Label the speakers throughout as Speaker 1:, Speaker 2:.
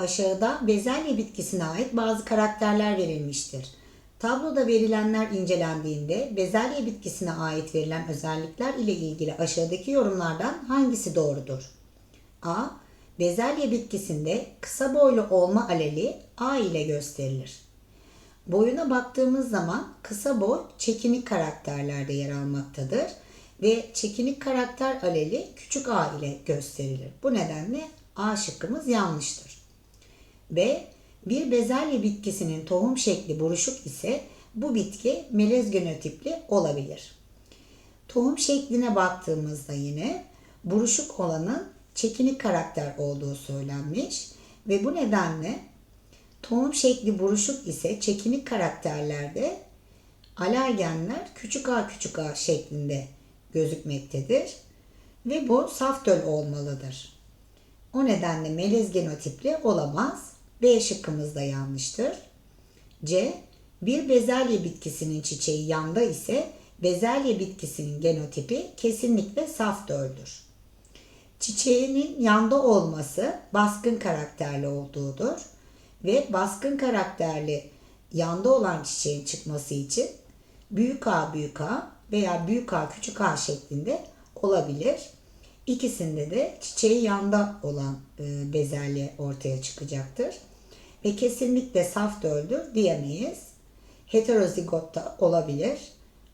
Speaker 1: Aşağıda bezelye bitkisine ait bazı karakterler verilmiştir. Tabloda verilenler incelendiğinde bezelye bitkisine ait verilen özellikler ile ilgili aşağıdaki yorumlardan hangisi doğrudur? A. Bezelye bitkisinde kısa boylu olma aleli A ile gösterilir. Boyuna baktığımız zaman kısa boy çekinik karakterlerde yer almaktadır ve çekinik karakter aleli küçük a ile gösterilir. Bu nedenle A şıkkımız yanlıştır. B. Bir bezelye bitkisinin tohum şekli buruşuk ise bu bitki melez genotipli olabilir. Tohum şekline baktığımızda yine buruşuk olanın çekinik karakter olduğu söylenmiş ve bu nedenle tohum şekli buruşuk ise çekinik karakterlerde alergenler küçük a küçük a şeklinde gözükmektedir ve bu saf döl olmalıdır. O nedenle melez genotipli olamaz. B şıkkımız da yanlıştır. C. Bir bezelye bitkisinin çiçeği yanda ise bezelye bitkisinin genotipi kesinlikle saf döldür. Çiçeğinin yanda olması baskın karakterli olduğudur ve baskın karakterli yanda olan çiçeğin çıkması için büyük A büyük A veya büyük A küçük A şeklinde olabilir. İkisinde de çiçeği yanda olan e, bezelye ortaya çıkacaktır. Ve kesinlikle saf döldür diyemeyiz. Heterozigot da olabilir.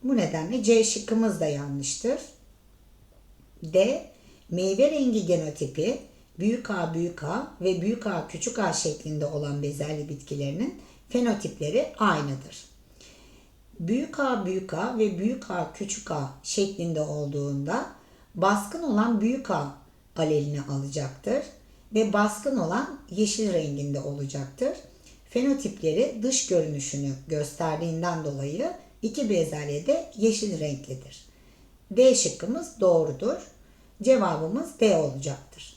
Speaker 1: Bu nedenle C şıkkımız da yanlıştır. D. Meyve rengi genotipi büyük A büyük A ve büyük A küçük A şeklinde olan bezelye bitkilerinin fenotipleri aynıdır. Büyük A büyük A ve büyük A küçük A şeklinde olduğunda baskın olan büyük A alelini alacaktır ve baskın olan yeşil renginde olacaktır. Fenotipleri dış görünüşünü gösterdiğinden dolayı iki bezelye de yeşil renklidir. D şıkkımız doğrudur. Cevabımız D olacaktır.